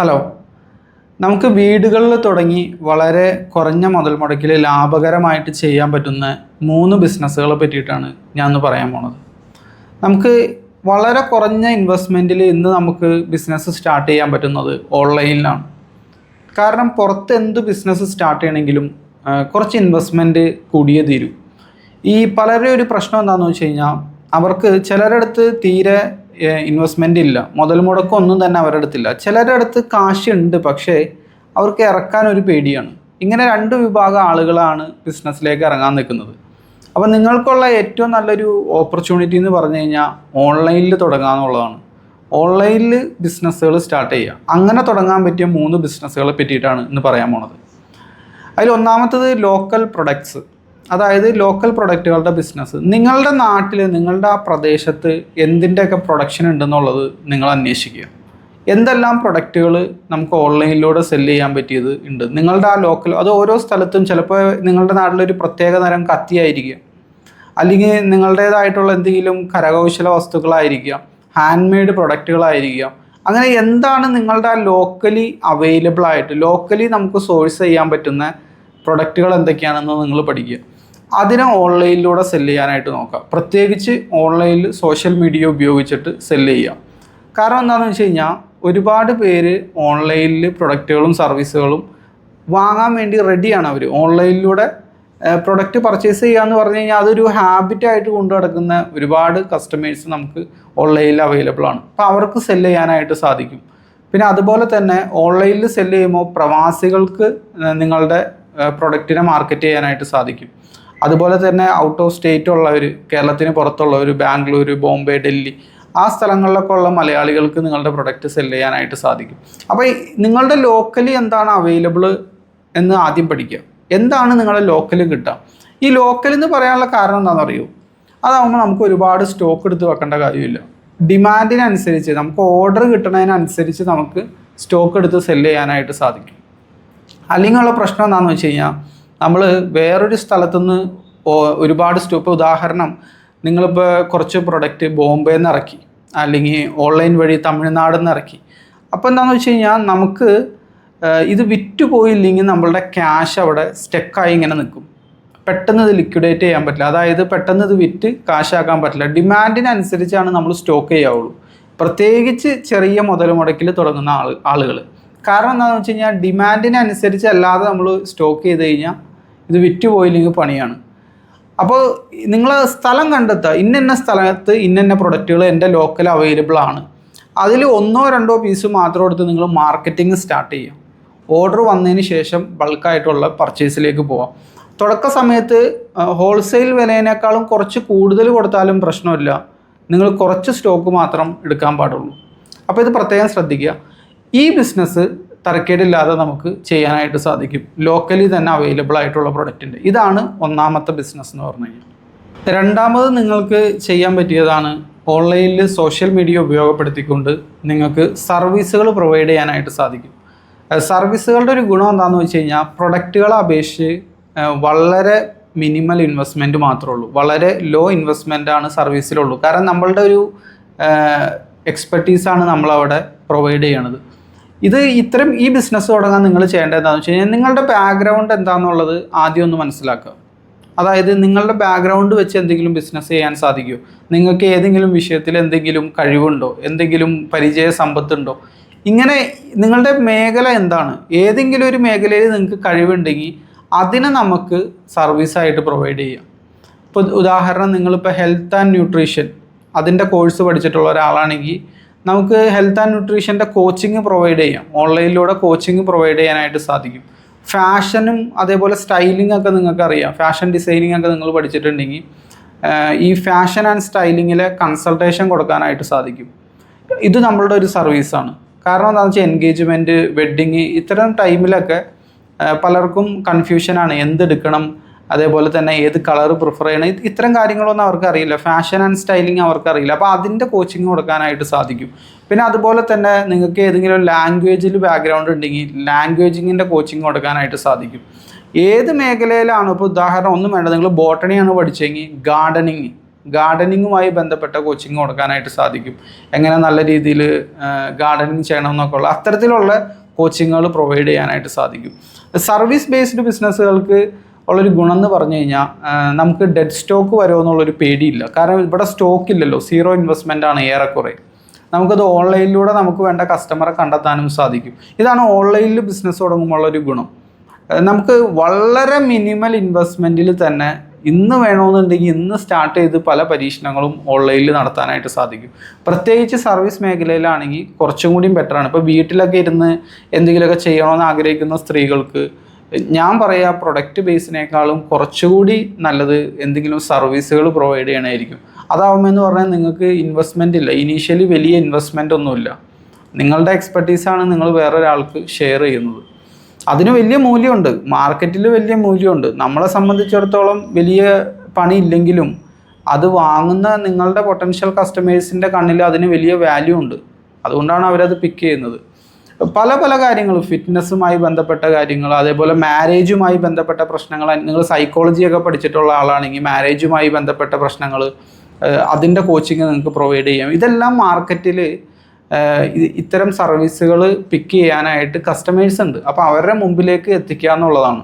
Hello. നമുക്ക് വീടുകളിൽ തുടങ്ങി വളരെ കുറഞ്ഞ മുതൽ മുടക്കിൽ ലാഭകരമായിട്ട് ചെയ്യാൻ പറ്റുന്ന മൂന്ന് ബിസിനസ്സുകളെ പറ്റിയിട്ടാണ് ഞാൻ ഒന്ന് പറയാൻ പോണത്. നമുക്ക് വളരെ കുറഞ്ഞ ഇൻവെസ്റ്റ്മെന്റിൽ ഇന്ന് നമുക്ക് ബിസിനസ് സ്റ്റാർട്ട് ചെയ്യാൻ പറ്റുന്നത് ഓൺലൈനിലാണ് കാരണം പുറത്ത് എന്ത് ബിസിനസ് സ്റ്റാർട്ട് ചെയ്യണമെങ്കിലും കുറച്ച് ഇൻവെസ്റ്റ്മെന്റ് കൂടിയേ തീരൂ. ഈ പലരുടെ ഒരു പ്രശ്നം എന്താണെന്ന് വെച്ച് കഴിഞ്ഞാൽ അവർക്ക് ചിലരടുത്ത് തീരെ ഇൻവെസ്റ്റ്മെന്റ് ഇല്ല. മുതൽ മുടക്കം ഒന്നും തന്നെ അവരുടെ അടുത്തില്ല. ചിലരുടെ അടുത്ത് കാശുണ്ട് പക്ഷേ അവർക്ക് ഇറക്കാൻ ഒരു പേടിയാണ്. ഇങ്ങനെ രണ്ട് വിഭാഗം ആളുകളാണ് ബിസിനസ്സിലേക്ക് ഇറങ്ങാൻ നിൽക്കുന്നത്. അപ്പോൾ നിങ്ങൾക്കുള്ള ഏറ്റവും നല്ലൊരു ഓപ്പർച്യൂണിറ്റി എന്ന് പറഞ്ഞു കഴിഞ്ഞാൽ ഓൺലൈനിൽ തുടങ്ങുക എന്നുള്ളതാണ്. ഓൺലൈനിൽ ബിസിനസ്സുകൾ സ്റ്റാർട്ട് ചെയ്യുക. അങ്ങനെ തുടങ്ങാൻ പറ്റിയ മൂന്ന് ബിസിനസ്സുകളെ പറ്റിയിട്ടാണ് ഇന്ന് പറയാൻ പോണത്. അതിൽ ഒന്നാമത്തത് ലോക്കൽ പ്രൊഡക്ട്സ് അതായത് ലോക്കൽ പ്രൊഡക്റ്റുകളുടെ ബിസിനസ് നിങ്ങളുടെ നാട്ടിൽ നിങ്ങളുടെ ആ പ്രദേശത്ത് എന്തിന്റെയൊക്കെ പ്രൊഡക്ഷൻ ഉണ്ടെന്നുള്ളത് നിങ്ങൾ അന്വേഷിക്കുക. എന്തെല്ലാം പ്രൊഡക്റ്റുകൾ നമുക്ക് ഓൺലൈനിലൂടെ സെല്ല് ചെയ്യാൻ പറ്റിയത് ഉണ്ട്. നിങ്ങളുടെ ആ ലോക്കൽ അത് ഓരോ സ്ഥലത്തും ചിലപ്പോൾ നിങ്ങളുടെ നാട്ടിലൊരു പ്രത്യേക തരം കത്തിയായിരിക്കാം. അല്ലെങ്കിൽ നിങ്ങളുടേതായിട്ടുള്ള എന്തെങ്കിലും കരകൗശല വസ്തുക്കളായിരിക്കാം ഹാൻഡ് മെയ്ഡ് പ്രൊഡക്റ്റുകളായിരിക്കാം അങ്ങനെ എന്താണ് നിങ്ങളുടെ ആ ലോക്കലി അവൈലബിൾ ആയിട്ട് ലോക്കലി നമുക്ക് സോഴ്സ് ചെയ്യാൻ പറ്റുന്ന പ്രൊഡക്റ്റുകൾ എന്തൊക്കെയാണെന്ന് നിങ്ങൾ പഠിക്കുക. അതിനെ ഓൺലൈനിലൂടെ സെല്ല് ചെയ്യാനായിട്ട് നോക്കാം. പ്രത്യേകിച്ച് ഓൺലൈനിൽ സോഷ്യൽ മീഡിയ ഉപയോഗിച്ചിട്ട് സെല്ല് ചെയ്യാം. കാരണം എന്താണെന്ന് വെച്ച് കഴിഞ്ഞാൽ ഒരുപാട് പേര് ഓൺലൈനിൽ പ്രൊഡക്റ്റുകളും സർവീസുകളും വാങ്ങാൻ വേണ്ടി റെഡിയാണ് അവർ ഓൺലൈനിലൂടെ പ്രൊഡക്റ്റ് പർച്ചേസ് ചെയ്യുക എന്ന് പറഞ്ഞു കഴിഞ്ഞാൽ അതൊരു ഹാബിറ്റായിട്ട് കൊണ്ടു നടക്കുന്ന ഒരുപാട് കസ്റ്റമേഴ്സ് നമുക്ക് ഓൺലൈനിൽ അവൈലബിൾ ആണ്. അപ്പോൾ അവർക്ക് സെല്ല് ചെയ്യാനായിട്ട് സാധിക്കും. പിന്നെ അതുപോലെ തന്നെ ഓൺലൈനിൽ സെല്ല് ചെയ്യുമ്പോൾ പ്രവാസികൾക്ക് നിങ്ങളുടെ പ്രൊഡക്റ്റിനെ മാർക്കറ്റ് ചെയ്യാനായിട്ട് സാധിക്കും. അതുപോലെ തന്നെ ഔട്ട് ഓഫ് സ്റ്റേറ്റ് ഉള്ളവർ കേരളത്തിന് പുറത്തുള്ളവർ ബാംഗ്ലൂർ ബോംബെ ഡൽഹി ആ സ്ഥലങ്ങളിലൊക്കെ ഉള്ള മലയാളികൾക്ക് നിങ്ങളുടെ പ്രൊഡക്റ്റ് സെല്ല് ചെയ്യാനായിട്ട് സാധിക്കും. അപ്പോൾ നിങ്ങളുടെ ലോക്കലി എന്താണ് അവൈലബിൾ എന്ന് ആദ്യം പഠിക്കുക. എന്താണ് നിങ്ങളുടെ ലോക്കലി കിട്ടുക? ഈ ലോക്കൽ എന്ന് പറയാനുള്ള കാരണം എന്താണെന്ന് അറിയൂ അതാകുമ്പോൾ നമുക്ക് ഒരുപാട് സ്റ്റോക്ക് എടുത്ത് വെക്കേണ്ട കാര്യമില്ല. ഡിമാൻഡിനനുസരിച്ച് നമുക്ക് ഓർഡർ കിട്ടുന്നതിനനുസരിച്ച് നമുക്ക് സ്റ്റോക്ക് എടുത്ത് സെല്ല് ചെയ്യാനായിട്ട് സാധിക്കും. അല്ലെങ്കിൽ ഉള്ള പ്രശ്നം എന്താണെന്ന് വെച്ച് കഴിഞ്ഞാൽ നമ്മൾ വേറൊരു സ്ഥലത്തുനിന്ന് ഒരുപാട് സ്റ്റോപ്പ് ഉദാഹരണം നിങ്ങളിപ്പോൾ കുറച്ച് പ്രൊഡക്റ്റ് ബോംബെയിൽ നിന്ന് ഇറക്കി അല്ലെങ്കിൽ ഓൺലൈൻ വഴി തമിഴ്നാട് നിന്ന് ഇറക്കി. അപ്പോൾ എന്താണെന്ന് വെച്ച് കഴിഞ്ഞാൽ നമുക്ക് ഇത് വിറ്റ് പോയില്ലെങ്കിൽ നമ്മളുടെ ക്യാഷ് അവിടെ സ്റ്റെക്കായി ഇങ്ങനെ നിൽക്കും പെട്ടെന്ന് ഇത് ലിക്വിഡേറ്റ് ചെയ്യാൻ പറ്റില്ല. അതായത് പെട്ടെന്ന് ഇത് വിറ്റ് കാശാക്കാൻ പറ്റില്ല. ഡിമാൻഡിനനുസരിച്ചാണ് നമ്മൾ സ്റ്റോക്ക് ചെയ്യാവുള്ളൂ. പ്രത്യേകിച്ച് ചെറിയ മുതൽ മുടക്കിൽ തുടങ്ങുന്ന ആൾ ആളുകൾ കാരണം എന്താണെന്ന് വെച്ച് കഴിഞ്ഞാൽ ഡിമാൻഡിനനുസരിച്ച് അല്ലാതെ നമ്മൾ സ്റ്റോക്ക് ചെയ്ത് കഴിഞ്ഞാൽ ഇത് വിറ്റ് പോയില്ലെങ്കിൽ പണിയാണ്. അപ്പോൾ നിങ്ങൾ സ്ഥലം കണ്ടെത്തുക. ഇന്നെന്ന സ്ഥലത്ത് ഇന്നെന്ന പ്രൊഡക്റ്റുകൾ എന്റെ ലോക്കൽ അവൈലബിൾ ആണ്. അതിൽ ഒന്നോ രണ്ടോ പീസ് മാത്രം എടുത്ത് നിങ്ങൾ മാർക്കറ്റിംഗ് സ്റ്റാർട്ട് ചെയ്യുക. ഓർഡർ വന്നതിന് ശേഷം ബൾക്കായിട്ടുള്ള പർച്ചേസിലേക്ക് പോവാം. തുടക്ക സമയത്ത് ഹോൾസെയിൽ വിലയേക്കാളും കുറച്ച് കൂടുതൽ കൊടുത്താലും പ്രശ്നമില്ല. നിങ്ങൾ കുറച്ച് സ്റ്റോക്ക് മാത്രം എടുക്കാൻ പാടുള്ളൂ. അപ്പോൾ ഇത് പ്രത്യേകം ശ്രദ്ധിക്കുക. ഈ ബിസിനസ് തരക്കേടില്ലാതെ നമുക്ക് ചെയ്യാനായിട്ട് സാധിക്കും. ലോക്കലി തന്നെ അവൈലബിൾ ആയിട്ടുള്ള പ്രൊഡക്റ്റിന്റെ ഇതാണ് ഒന്നാമത്തെ ബിസിനസ് എന്ന് പറഞ്ഞു കഴിഞ്ഞാൽ. രണ്ടാമത് നിങ്ങൾക്ക് ചെയ്യാൻ പറ്റിയതാണ് ഓൺലൈനിൽ സോഷ്യൽ മീഡിയ ഉപയോഗപ്പെടുത്തിക്കൊണ്ട് നിങ്ങൾക്ക് സർവീസുകൾ പ്രൊവൈഡ് ചെയ്യാനായിട്ട് സാധിക്കും. സർവീസുകളുടെ ഒരു ഗുണം എന്താണെന്ന് വെച്ച് കഴിഞ്ഞാൽ പ്രൊഡക്റ്റുകളെ അപേക്ഷിച്ച് വളരെ മിനിമൽ ഇൻവെസ്റ്റ്മെന്റ് മാത്രമേ ഉള്ളൂ. വളരെ ലോ ഇൻവെസ്റ്റ്മെന്റ് ആണ് സർവീസിലുള്ളൂ കാരണം നമ്മളുടെ ഒരു എക്സ്പെർട്ടീസാണ് നമ്മളവിടെ പ്രൊവൈഡ് ചെയ്യണത്. ഇത് ഇത്തരം ഈ ബിസിനസ് തുടങ്ങാൻ നിങ്ങൾ ചെയ്യേണ്ടത് എന്താണെന്ന് വെച്ച് കഴിഞ്ഞാൽ നിങ്ങളുടെ ബാക്ക്ഗ്രൗണ്ട് എന്താണെന്നുള്ളത് ആദ്യം ഒന്ന് മനസ്സിലാക്കുക. അതായത് നിങ്ങളുടെ ബാക്ക്ഗ്രൗണ്ട് വെച്ച് എന്തെങ്കിലും ബിസിനസ് ചെയ്യാൻ സാധിക്കുമോ നിങ്ങൾക്ക് ഏതെങ്കിലും വിഷയത്തിൽ എന്തെങ്കിലും കഴിവുണ്ടോ? എന്തെങ്കിലും പരിചയ സമ്പത്തുണ്ടോ? ഇങ്ങനെ നിങ്ങളുടെ മേഖല എന്താണ്? ഏതെങ്കിലും ഒരു മേഖലയിൽ നിങ്ങൾക്ക് കഴിവുണ്ടെങ്കിൽ അതിനെ നമുക്ക് സർവീസായിട്ട് പ്രൊവൈഡ് ചെയ്യാം. ഇപ്പോൾ ഉദാഹരണം നിങ്ങളിപ്പോൾ ഹെൽത്ത് ആൻഡ് ന്യൂട്രീഷൻ അതിന്റെ കോഴ്സ് പഠിച്ചിട്ടുള്ള ഒരാളാണെങ്കിൽ നമുക്ക് ഹെൽത്ത് ആൻഡ് ന്യൂട്രീഷന്റെ കോച്ചിങ് പ്രൊവൈഡ് ചെയ്യാം. ഓൺലൈനിലൂടെ കോച്ചിങ് പ്രൊവൈഡ് ചെയ്യാനായിട്ട് സാധിക്കും. ഫാഷനും അതേപോലെ സ്റ്റൈലിംഗ് ഒക്കെ നിങ്ങൾക്ക് അറിയാം ഫാഷൻ ഡിസൈനിങ് ഒക്കെ നിങ്ങൾ പഠിച്ചിട്ടുണ്ടെങ്കിൽ ഈ ഫാഷൻ ആൻഡ് സ്റ്റൈലിങ്ങിലെ കൺസൾട്ടേഷൻ കൊടുക്കാനായിട്ട് സാധിക്കും. ഇത് നമ്മളുടെ ഒരു സർവീസാണ് കാരണം എന്താണെന്ന് വെച്ചാൽ എൻഗേജ്മെന്റ് വെഡ്ഡിങ് ഇത്തരം ടൈമിലൊക്കെ പലർക്കും കൺഫ്യൂഷനാണ് എന്തെടുക്കണം അതേപോലെ തന്നെ ഏത് കളർ പ്രിഫർ ചെയ്യണം. ഇത് ഇത്തരം കാര്യങ്ങളൊന്നും അവർക്ക് അറിയില്ല. ഫാഷൻ ആൻഡ് സ്റ്റൈലിംഗ് അവർക്ക് അറിയില്ല. അപ്പോൾ അതിന്റെ കോച്ചിങ് കൊടുക്കാനായിട്ട് സാധിക്കും. പിന്നെ അതുപോലെ തന്നെ നിങ്ങൾക്ക് ഏതെങ്കിലും ലാംഗ്വേജിൽ ബാക്ക്ഗ്രൗണ്ട് ഉണ്ടെങ്കിൽ ലാംഗ്വേജിങ്ങിന്റെ കോച്ചിങ് കൊടുക്കാനായിട്ട് സാധിക്കും. ഏത് മേഖലയിലാണ് ഇപ്പോൾ ഉദാഹരണം ഒന്നും വേണ്ട. നിങ്ങൾ ബോട്ടണിയാണ് പഠിച്ചെങ്കിൽ ഗാർഡനിങ് ഗാർഡനിങ്ങുമായി ബന്ധപ്പെട്ട കോച്ചിങ് കൊടുക്കാനായിട്ട് സാധിക്കും. എങ്ങനെ നല്ല രീതിയിൽ ഗാർഡനിങ് ചെയ്യണം എന്നൊക്കെ ഉള്ള അത്തരത്തിലുള്ള കോച്ചിങ്ങുകൾ പ്രൊവൈഡ് ചെയ്യാനായിട്ട് സാധിക്കും. സർവീസ് ബേസ്ഡ് ബിസിനസ്സുകൾക്ക് ഉള്ളൊരു ഗുണം എന്ന് പറഞ്ഞു കഴിഞ്ഞാൽ നമുക്ക് ഡെഡ് സ്റ്റോക്ക് വരുമോ എന്നുള്ളൊരു പേടിയില്ല. കാരണം ഇവിടെ സ്റ്റോക്ക് ഇല്ലല്ലോ. സീറോ ഇൻവെസ്റ്റ്മെന്റ് ആണ് ഏറെക്കുറെ. നമുക്കത് ഓൺലൈനിലൂടെ നമുക്ക് വേണ്ട കസ്റ്റമറെ കണ്ടെത്താനും സാധിക്കും. ഇതാണ് ഓൺലൈനിൽ ബിസിനസ് തുടങ്ങുമ്പോൾ ഒരു ഗുണം. നമുക്ക് വളരെ മിനിമൽ ഇൻവെസ്റ്റ്മെന്റിൽ തന്നെ ഇന്ന് വേണമെന്നുണ്ടെങ്കിൽ ഇന്ന് സ്റ്റാർട്ട് ചെയ്ത് പല പരീക്ഷണങ്ങളും ഓൺലൈനിൽ നടത്താനായിട്ട് സാധിക്കും. പ്രത്യേകിച്ച് സർവീസ് മേഖലയിലാണെങ്കിൽ കുറച്ചും കൂടിയും ബെറ്ററാണ് ഇപ്പോൾ വീട്ടിലൊക്കെ ഇരുന്ന് എന്തെങ്കിലുമൊക്കെ ചെയ്യണമെന്ന് ആഗ്രഹിക്കുന്ന സ്ത്രീകൾക്ക് ഞാൻ പറയാ പ്രൊഡക്റ്റ് ബേസിനേക്കാളും കുറച്ചുകൂടി നല്ലത് എന്തെങ്കിലും സർവീസുകൾ പ്രൊവൈഡ് ചെയ്യണമായിരിക്കും അതാവുമ്പോൾ എന്ന് പറഞ്ഞാൽ നിങ്ങൾക്ക് ഇൻവെസ്റ്റ്മെന്റ് ഇല്ല. ഇനീഷ്യലി വലിയ ഇൻവെസ്റ്റ്മെന്റ് ഒന്നുമില്ല. നിങ്ങളുടെ എക്സ്പെർട്ടീസാണ് നിങ്ങൾ വേറൊരാൾക്ക് ഷെയർ ചെയ്യുന്നത്. അതിന് വലിയ മൂല്യമുണ്ട്. മാർക്കറ്റിൽ വലിയ മൂല്യമുണ്ട്. നമ്മളെ സംബന്ധിച്ചിടത്തോളം വലിയ പണി ഇല്ലെങ്കിലും അത് വാങ്ങുന്ന നിങ്ങളുടെ പൊട്ടൻഷ്യൽ കസ്റ്റമേഴ്സിന്റെ കണ്ണിൽ അതിന് വലിയ വാല്യൂ ഉണ്ട്. അതുകൊണ്ടാണ് അവരത് പിക്ക് ചെയ്യുന്നത്. പല പല കാര്യങ്ങൾ. ഫിറ്റ്നസ്സുമായി ബന്ധപ്പെട്ട കാര്യങ്ങൾ അതേപോലെ മാരേജുമായി ബന്ധപ്പെട്ട പ്രശ്നങ്ങൾ. നിങ്ങൾ സൈക്കോളജിയൊക്കെ പഠിച്ചിട്ടുള്ള ആളാണെങ്കിൽ മാരേജുമായി ബന്ധപ്പെട്ട പ്രശ്നങ്ങൾ അതിന്റെ കോച്ചിങ് നിങ്ങൾക്ക് പ്രൊവൈഡ് ചെയ്യാം. ഇതെല്ലാം മാർക്കറ്റിൽ ഇത്തരം സർവീസുകൾ പിക്ക് ചെയ്യാനായിട്ട് കസ്റ്റമേഴ്സ് ഉണ്ട്. അപ്പോൾ അവരുടെ മുമ്പിലേക്ക് എത്തിക്കുക എന്നുള്ളതാണ്.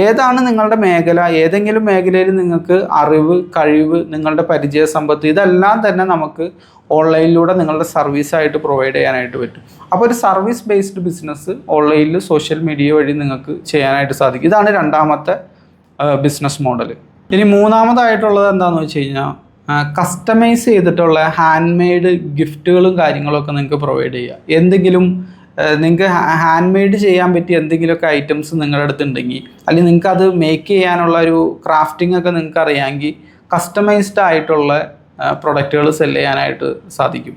ഏതാണ് നിങ്ങളുടെ മേഖല? ഏതെങ്കിലും മേഖലയിൽ നിങ്ങൾക്ക് അറിവ് കഴിവ് നിങ്ങളുടെ പരിചയ സമ്പത്ത് ഇതെല്ലാം തന്നെ നമുക്ക് ഓൺലൈനിലൂടെ നിങ്ങളുടെ സർവീസായിട്ട് പ്രൊവൈഡ് ചെയ്യാനായിട്ട് പറ്റും. അപ്പോൾ ഒരു സർവീസ് ബേസ്ഡ് ബിസിനസ് ഓൺലൈനിൽ സോഷ്യൽ മീഡിയ വഴി നിങ്ങൾക്ക് ചെയ്യാനായിട്ട് സാധിക്കും. ഇതാണ് രണ്ടാമത്തെ ബിസിനസ് മോഡൽ ഇനി മൂന്നാമതായിട്ടുള്ളത് എന്താണെന്ന് വെച്ച് കഴിഞ്ഞാൽ കസ്റ്റമൈസ് ചെയ്തിട്ടുള്ള ഹാൻഡ് മെയ്ഡ് ഗിഫ്റ്റുകളും കാര്യങ്ങളൊക്കെ നിങ്ങൾക്ക് പ്രൊവൈഡ് ചെയ്യുക എന്തെങ്കിലും നിങ്ങൾക്ക് ഹാൻഡ് മെയ്ഡ് ചെയ്യാൻ പറ്റിയ എന്തെങ്കിലുമൊക്കെ ഐറ്റംസ് നിങ്ങളുടെ അടുത്ത് ഉണ്ടെങ്കിൽ അല്ലെങ്കിൽ നിങ്ങൾക്ക് അത് മേക്ക് ചെയ്യാനുള്ള ഒരു ക്രാഫ്റ്റിംഗ് ഒക്കെ നിങ്ങൾക്ക് അറിയാമെങ്കിൽ കസ്റ്റമൈസ്ഡ് ആയിട്ടുള്ള പ്രൊഡക്റ്റുകൾ സെൽ ചെയ്യാനായിട്ട് സാധിക്കും.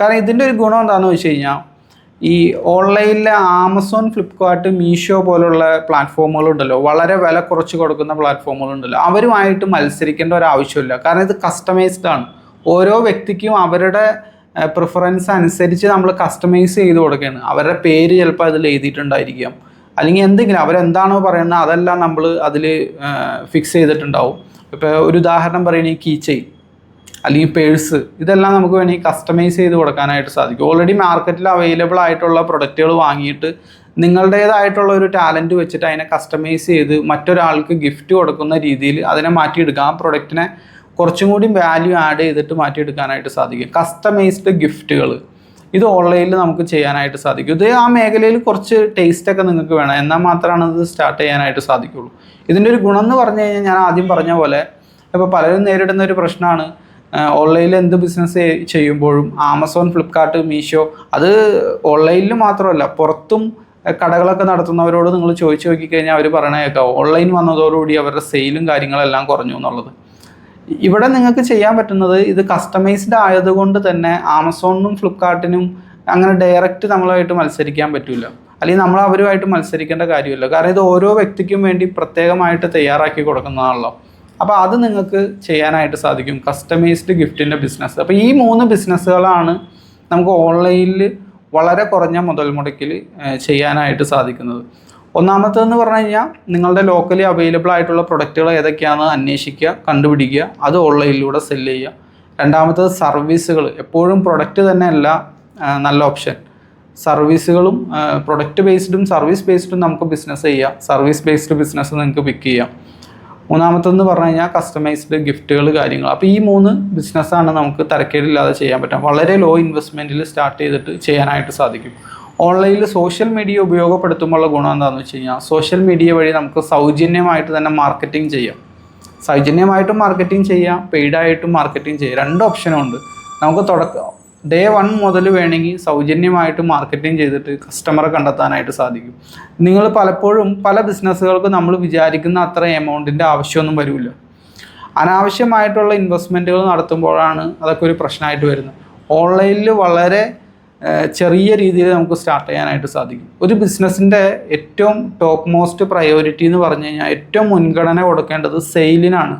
കാരണം ഇതിന്റെ ഒരു ഗുണം എന്താണെന്ന് വെച്ച് കഴിഞ്ഞാൽ ഈ ഓൺലൈനിലെ ആമസോൺ ഫ്ലിപ്കാർട്ട് മീഷോ പോലുള്ള പ്ലാറ്റ്ഫോമുകളുണ്ടല്ലോ വളരെ വില കുറച്ച് കൊടുക്കുന്ന പ്ലാറ്റ്ഫോമുകളുണ്ടല്ലോ അവരുമായിട്ട് മത്സരിക്കേണ്ട ഒരു ആവശ്യമില്ല. കാരണം ഇത് കസ്റ്റമൈസ്ഡ് ആണ്. ഓരോ വ്യക്തിക്കും അവരുടെ പ്രിഫറൻസ് അനുസരിച്ച് നമ്മൾ കസ്റ്റമൈസ് ചെയ്ത് കൊടുക്കുകയാണ് അവരുടെ പേര് ചിലപ്പോൾ അതിൽ എഴുതിയിട്ടുണ്ടായിരിക്കാം. അല്ലെങ്കിൽ എന്തെങ്കിലും അവരെന്താണോ പറയുന്നത് അതെല്ലാം നമ്മൾ അതിൽ ഫിക്സ് ചെയ്തിട്ടുണ്ടാവും. ഇപ്പോൾ ഒരു ഉദാഹരണം പറയുകയാണെങ്കിൽ കീ ചെയിൻ അല്ലെങ്കിൽ പേഴ്സ് ഇതെല്ലാം നമുക്ക് വേണമെങ്കിൽ കസ്റ്റമൈസ് ചെയ്ത് കൊടുക്കാനായിട്ട് സാധിക്കും. ഓൾറെഡി മാർക്കറ്റിൽ അവൈലബിൾ ആയിട്ടുള്ള പ്രൊഡക്റ്റുകൾ വാങ്ങിയിട്ട് നിങ്ങളുടേതായിട്ടുള്ള ഒരു ടാലന്റ് വെച്ചിട്ട് അതിനെ കസ്റ്റമൈസ് ചെയ്ത് മറ്റൊരാൾക്ക് ഗിഫ്റ്റ് കൊടുക്കുന്ന രീതിയിൽ അതിനെ മാറ്റിയെടുക്കാം. ആ പ്രൊഡക്റ്റിനെ കുറച്ചും കൂടി വാല്യൂ ആഡ് ചെയ്തിട്ട് മാറ്റിയെടുക്കാനായിട്ട് സാധിക്കും. കസ്റ്റമൈസ്ഡ് ഗിഫ്റ്റുകൾ ഇത് ഓൺലൈനിൽ നമുക്ക് ചെയ്യാനായിട്ട് സാധിക്കും. ഇത് ആ മേഖലയിൽ കുറച്ച് ടേസ്റ്റ് ഒക്കെ നിങ്ങൾക്ക് വേണം. എന്നാൽ മാത്രമാണ് ഇത് സ്റ്റാർട്ട് ചെയ്യാനായിട്ട് സാധിക്കുള്ളൂ. ഇതിന്റെ ഒരു ഗുണം എന്ന് പറഞ്ഞു കഴിഞ്ഞാൽ ഞാൻ ആദ്യം പറഞ്ഞ പോലെ ഇപ്പോൾ പലരും നേരിടുന്ന ഒരു പ്രശ്നമാണ്. ഓൺലൈനിൽ എന്ത് ബിസിനസ് ചെയ്യുമ്പോഴും ആമസോൺ ഫ്ലിപ്കാർട്ട് മീഷോ അത് ഓൺലൈനിൽ മാത്രമല്ല പുറത്തും കടകളൊക്കെ നടത്തുന്നവരോട് നിങ്ങൾ ചോദിച്ചു നോക്കിക്കഴിഞ്ഞാൽ അവർ പറയണേക്കാം ഓൺലൈൻ വന്നതോടുകൂടി അവരുടെ സെയിലും കാര്യങ്ങളെല്ലാം കുറഞ്ഞു എന്നുള്ളത്. ഇവിടെ നിങ്ങൾക്ക് ചെയ്യാൻ പറ്റുന്നത് ഇത് കസ്റ്റമൈസ്ഡ് ആയതുകൊണ്ട് തന്നെ ആമസോണിനും ഫ്ലിപ്കാർട്ടിനും അങ്ങനെ ഡയറക്റ്റ് നമ്മളായിട്ട് മത്സരിക്കാൻ പറ്റില്ല അല്ലെങ്കിൽ നമ്മൾ അവരുമായിട്ട് മത്സരിക്കേണ്ട കാര്യമില്ല. കാരണം ഇത് ഓരോ വ്യക്തിക്കും വേണ്ടി പ്രത്യേകമായിട്ട് തയ്യാറാക്കി കൊടുക്കുന്നതാണല്ലോ. അപ്പോൾ അത് നിങ്ങൾക്ക് ചെയ്യാനായിട്ട് സാധിക്കും. കസ്റ്റമൈസ്ഡ് ഗിഫ്റ്റിന്റെ ബിസിനസ് അപ്പോൾ ഈ മൂന്ന് ബിസിനസ്സുകളാണ് നമുക്ക് ഓൺലൈനിൽ വളരെ കുറഞ്ഞ മുതൽ മുടക്കിൽ ചെയ്യാനായിട്ട് സാധിക്കുന്നത്. ഒന്നാമത്തേതെന്ന് പറഞ്ഞു കഴിഞ്ഞാൽ നിങ്ങളുടെ ലോക്കലി അവൈലബിൾ ആയിട്ടുള്ള പ്രൊഡക്റ്റുകൾ ഏതൊക്കെയാണെന്ന് അന്വേഷിക്കുക കണ്ടുപിടിക്കുക അത് ഓൺലൈനിലൂടെ സെല്ല് ചെയ്യുക. രണ്ടാമത്തത് സർവീസുകൾ എപ്പോഴും പ്രൊഡക്റ്റ് തന്നെയല്ല നല്ല ഓപ്ഷൻ സർവീസുകളും പ്രൊഡക്റ്റ് ബേസ്ഡും സർവീസ് ബേസ്ഡും നമുക്ക് ബിസിനസ് ചെയ്യാം. സർവീസ് ബേസ്ഡ് ബിസിനസ് നിങ്ങൾക്ക് പിക്ക് ചെയ്യാം. മൂന്നാമത്തെന്ന് പറഞ്ഞു കഴിഞ്ഞാൽ കസ്റ്റമൈസ്ഡ് ഗിഫ്റ്റുകൾ കാര്യങ്ങൾ. അപ്പോൾ ഈ മൂന്ന് ബിസിനസ്സാണ് നമുക്ക് തരക്കേടില്ലാതെ ചെയ്യാൻ പറ്റും. വളരെ ലോ ഇൻവെസ്റ്റ്മെന്റിൽ സ്റ്റാർട്ട് ചെയ്തിട്ട് ചെയ്യാനായിട്ട് സാധിക്കും. ഓൺലൈനിൽ സോഷ്യൽ മീഡിയ ഉപയോഗപ്പെടുത്തുമ്പോഴുള്ള ഗുണം എന്താണെന്ന് വെച്ച് കഴിഞ്ഞാൽ സോഷ്യൽ മീഡിയ വഴി നമുക്ക് സൗജന്യമായിട്ട് തന്നെ മാർക്കറ്റിംഗ് ചെയ്യാം. സൗജന്യമായിട്ടും മാർക്കറ്റിംഗ് ചെയ്യാം പെയ്ഡായിട്ടും മാർക്കറ്റിംഗ് ചെയ്യാം. രണ്ട് ഓപ്ഷനും ഉണ്ട്. നമുക്ക് തുടക്കം ഡേ വൺ മുതൽ വേണമെങ്കിൽ സൗജന്യമായിട്ട് മാർക്കറ്റിംഗ് ചെയ്തിട്ട് കസ്റ്റമറെ കണ്ടെത്താനായിട്ട് സാധിക്കും. നിങ്ങൾ പലപ്പോഴും പല ബിസിനസ്സുകൾക്ക് നമ്മൾ വിചാരിക്കുന്ന അത്ര എമൗണ്ടിന്റെ ആവശ്യമൊന്നും വരില്ല. അനാവശ്യമായിട്ടുള്ള ഇൻവെസ്റ്റ്മെന്റുകൾ നടത്തുമ്പോഴാണ് അതൊക്കെ ഒരു പ്രശ്നമായിട്ട് വരുന്നത്. ഓൺലൈനിൽ വളരെ ചെറിയ രീതിയിൽ നമുക്ക് സ്റ്റാർട്ട് ചെയ്യാനായിട്ട് സാധിക്കും. ഒരു ബിസിനസ്സിന്റെ ഏറ്റവും ടോപ്പ് മോസ്റ്റ് പ്രയോറിറ്റി എന്ന് പറഞ്ഞു കഴിഞ്ഞാൽ ഏറ്റവും മുൻഗണന കൊടുക്കേണ്ടത് സെയിലിനാണ്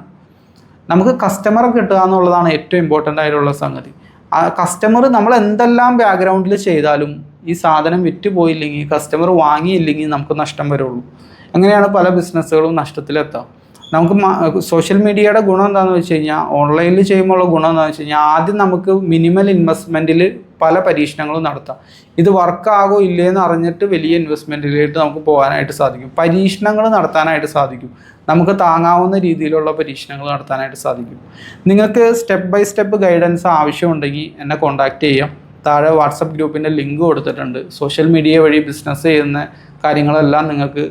നമുക്ക് കസ്റ്റമർ കിട്ടുക എന്നുള്ളതാണ് ഏറ്റവും ഇമ്പോർട്ടന്റ് ആയിട്ടുള്ള സംഗതി. ആ കസ്റ്റമർ നമ്മൾ എന്തെല്ലാം ബാക്ക്ഗ്രൗണ്ടിൽ ചെയ്താലും ഈ സാധനം വിറ്റ് പോയില്ലെങ്കിൽ കസ്റ്റമർ വാങ്ങിയില്ലെങ്കിൽ നമുക്ക് നഷ്ടം വരുള്ളൂ. അങ്ങനെയാണ് പല ബിസിനസ്സുകളും നഷ്ടത്തിലെത്താം. നമുക്ക് സോഷ്യൽ മീഡിയയുടെ ഗുണം എന്താണെന്ന് വെച്ച് കഴിഞ്ഞാൽ ഓൺലൈനിൽ ചെയ്യുമ്പോഴുള്ള ഗുണം എന്താണെന്ന് വെച്ച് കഴിഞ്ഞാൽ ആദ്യം നമുക്ക് മിനിമൽ ഇൻവെസ്റ്റ്മെന്റിൽ പല പരീക്ഷണങ്ങളും നടത്താം. ഇത് വർക്കാകോ ഇല്ലേന്ന് അറിഞ്ഞിട്ട് വലിയ ഇൻവെസ്റ്റ്മെന്റിലേക്ക് നമുക്ക് പോകാനായിട്ട് സാധിക്കും. പരീക്ഷണങ്ങൾ നടത്താനായിട്ട് സാധിക്കും. നമുക്ക് താങ്ങാവുന്ന രീതിയിലുള്ള പരീക്ഷണങ്ങൾ നടത്താനായിട്ട് സാധിക്കും. നിങ്ങൾക്ക് സ്റ്റെപ്പ് ബൈ സ്റ്റെപ്പ് ഗൈഡൻസ് ആവശ്യമുണ്ടെങ്കിൽ എന്നെ കോൺടാക്റ്റ് ചെയ്യാം. താഴെ വാട്സപ്പ് ഗ്രൂപ്പിന്റെ ലിങ്ക് കൊടുത്തിട്ടുണ്ട്. സോഷ്യൽ മീഡിയ വഴി ബിസിനസ് ചെയ്യുന്ന കാര്യങ്ങളെല്ലാം നിങ്ങൾക്ക്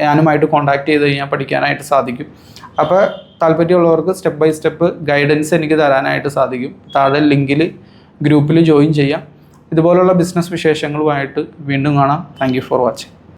ഞാനുമായിട്ട് കോൺടാക്ട് ചെയ്ത് കഴിഞ്ഞാൽ പഠിക്കാനായിട്ട് സാധിക്കും. അപ്പോൾ താല്പര്യമുള്ളവർക്ക് സ്റ്റെപ്പ് ബൈ സ്റ്റെപ്പ് ഗൈഡൻസ് എനിക്ക് തരാനായിട്ട് സാധിക്കും. താഴെ ലിങ്കിൽ ഗ്രൂപ്പിൽ ജോയിൻ ചെയ്യാം. ഇതുപോലുള്ള ബിസിനസ് വിശേഷങ്ങളുമായിട്ട് വീണ്ടും കാണാം. Thank for watching.